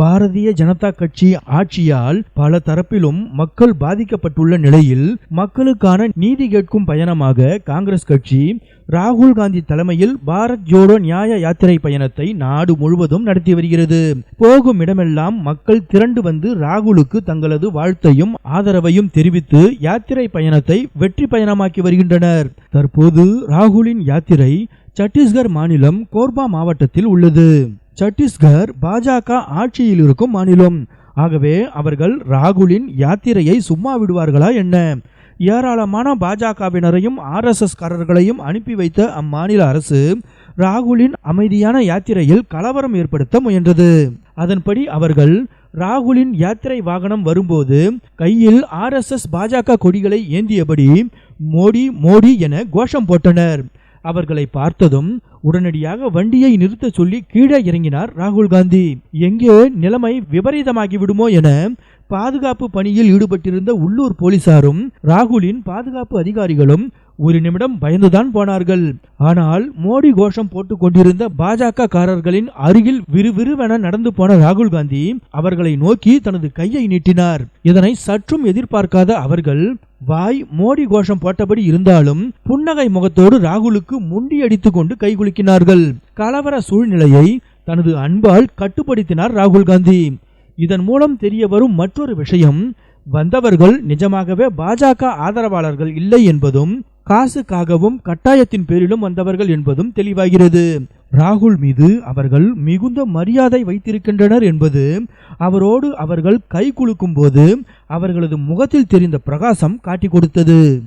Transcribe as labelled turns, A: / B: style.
A: பாரதிய ஜனதா கட்சி ஆட்சியால் பல தரப்பிலும் மக்கள் பாதிக்கப்பட்டுள்ள நிலையில் மக்களுக்கான நீதி கேட்கும் பயணமாக காங்கிரஸ் கட்சி ராகுல் காந்தி தலைமையில் பாரத் ஜோடோ நியாய யாத்திரை பயணத்தை நாடு முழுவதும் நடத்தி வருகிறது. போகும் இடமெல்லாம் மக்கள் திரண்டு வந்து ராகுலுக்கு தங்களது வாழ்த்தையும் ஆதரவையும் தெரிவித்து யாத்திரை பயணத்தை வெற்றி பயணமாக்கி வருகின்றனர். தற்போது ராகுலின் யாத்திரை சத்தீஸ்கர் மாநிலம் கோர்பா மாவட்டத்தில் உள்ளது. சத்தீஸ்கர் பாஜக ஆட்சியில் இருக்கும் மாநிலம். ஆகவே அவர்கள் ராகுலின் யாத்திரையை சும்மா விடுவார்களா என்ன? ஏராளமான பாஜகவினரையும் ஆர்எஸ்எஸ்காரர்களையும் அனுப்பி வைத்த அம்மாநில அரசு ராகுலின் அமைதியான யாத்திரையில் கலவரம் ஏற்படுத்த முயன்றது. அதன்படி அவர்கள் ராகுலின் யாத்திரை வாகனம் வரும்போது கையில் ஆர்எஸ்எஸ் பாஜக கொடிகளை ஏந்தியபடி மோடி மோடி என கோஷம் போட்டனர். அவர்களை பார்த்ததும் உடனடியாக வண்டியை நிறுத்த சொல்லி கீழே இறங்கினார் ராகுல் காந்தி. எங்கே நிலைமை விபரீதமாகி விடுமோ என பாதுகாப்பு பணியில் ஈடுபட்டிருந்த உள்ளூர் போலீசாரும் ராகுலின் பாதுகாப்பு அதிகாரிகளும் ஒரு நிமிடம் பயந்துதான் போனார்கள். ஆனால் மோடி கோஷம் போட்டுக் கொண்டிருந்த பாஜக காரர்களின் அருகில் விறுவிறுவென நடந்து போன ராகுல் காந்தி அவர்களை நோக்கி தனது கையை நீட்டினார். இதனை சற்றும் எதிர்பார்க்காத அவர்கள் வாய் மோடி கோஷம் போட்டபடி இருந்தாலும் புன்னகை முகத்தோடு ராகுலுக்கு முண்டியடித்து கொண்டு கைகுலுக்கினார்கள் கலவர சூழ்நிலையை தனது அன்பால் கட்டுப்படுத்தினார் ராகுல் காந்தி. இதன் மூலம் தெரிய வரும் மற்றொரு விஷயம் வந்தவர்கள் நிஜமாகவே பாஜக ஆதரவாளர்கள் இல்லை என்பதும் காசுக்காகவும் கட்டாயத்தின் பேரிலும் வந்தவர்கள் என்பதும் தெளிவாகிறது. ராகுல் மீது அவர்கள் மிகுந்த மரியாதை வைத்திருக்கின்றனர் என்பது அவரோடு அவர்கள் கை குலுக்கும் போது அவர்களது முகத்தில் தெரிந்த பிரகாசம் காட்டிக் கொடுத்தது.